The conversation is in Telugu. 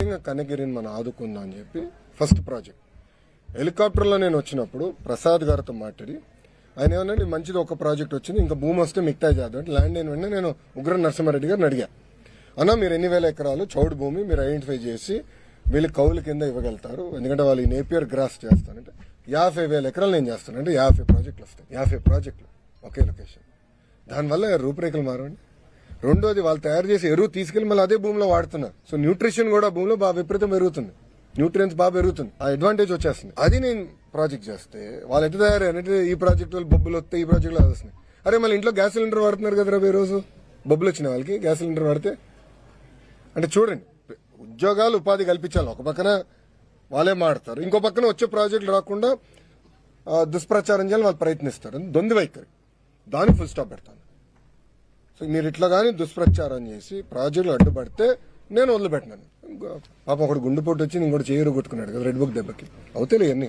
నిజంగా కనగిరిని మనం ఆదుకుందాం అని చెప్పి ఫస్ట్ ప్రాజెక్ట్. హెలికాప్టర్లో నేను వచ్చినప్పుడు ప్రసాద్ గారితో మాట్లాడి ఆయన ఏమన్నా మంచిది ఒక ప్రాజెక్ట్ వచ్చింది ఇంకా భూమి వస్తే మిగతా చేద్దాం అంటే ల్యాండ్ అయిన వెంటనే నేను ఉగ్ర నరసింహారెడ్డి గారిని అడిగా. అన్న మీరు ఎన్ని వేల ఎకరాలు చౌడు భూమి మీరు ఐడెంటిఫై చేసి వీళ్ళు కౌలు కింద ఇవ్వగలుగుతారు. ఎందుకంటే వాళ్ళు నేపియర్ గ్రాస్ చేస్తానంటే యాభై వేల ఎకరాలు నేను చేస్తానంటే యాభై ప్రాజెక్టులు వస్తాయి. యాభై ప్రాజెక్టులు ఒకే లొకేషన్ దానివల్ల రూపురేఖలు మారండి రెండోది వాళ్ళు తయారు చేసి ఎరువు తీసుకెళ్ళి మళ్ళీ అదే భూమిలో వాడుతున్నారు. సో న్యూట్రిషన్ కూడా భూమిలో బాగా విపరీతం పెరుగుతుంది. న్యూట్రియన్స్ బాగా పెరుగుతుంది. ఆ అడ్వాంటేజ్ వచ్చేస్తుంది. అది నేను ప్రాజెక్ట్ చేస్తే వాళ్ళు ఎట్లా తయారు ఈ ప్రాజెక్ట్ వాళ్ళు బొబ్బులు వస్తాయి ఈ ప్రాజెక్ట్లో అది వస్తున్నాయి అరే మళ్ళీ ఇంట్లో గ్యాస్ సిలిండర్ వాడుతున్నారు కదా ఈ రోజు బొబ్బులు వచ్చిన వాళ్ళకి గ్యాస్ సిలిండర్ వాడితే. అంటే చూడండి ఉద్యోగాలు ఉపాధి కల్పించాలి. ఒక పక్కన వాళ్ళే మాడతారు ఇంకో పక్కన వచ్చే ప్రాజెక్టులు రాకుండా దుష్ప్రచారం చేయాలని వాళ్ళు ప్రయత్నిస్తారు. దొంది వైఖరి. దానికి ఫుల్ స్టాప్ పెడతాను. సో మీరు ఇట్లా కానీ దుష్ప్రచారం చేసి ప్రాజెక్టులు అడ్డుపడితే నేను వదిలిపెట్టినాను. పాపం ఒకడు గుండెపోటు వచ్చి ఇంకోటి చేయరు కొట్టుకున్నాడు కదా రెడ్ బుక్ దెబ్బకి. అవుతాయి ఇవన్నీ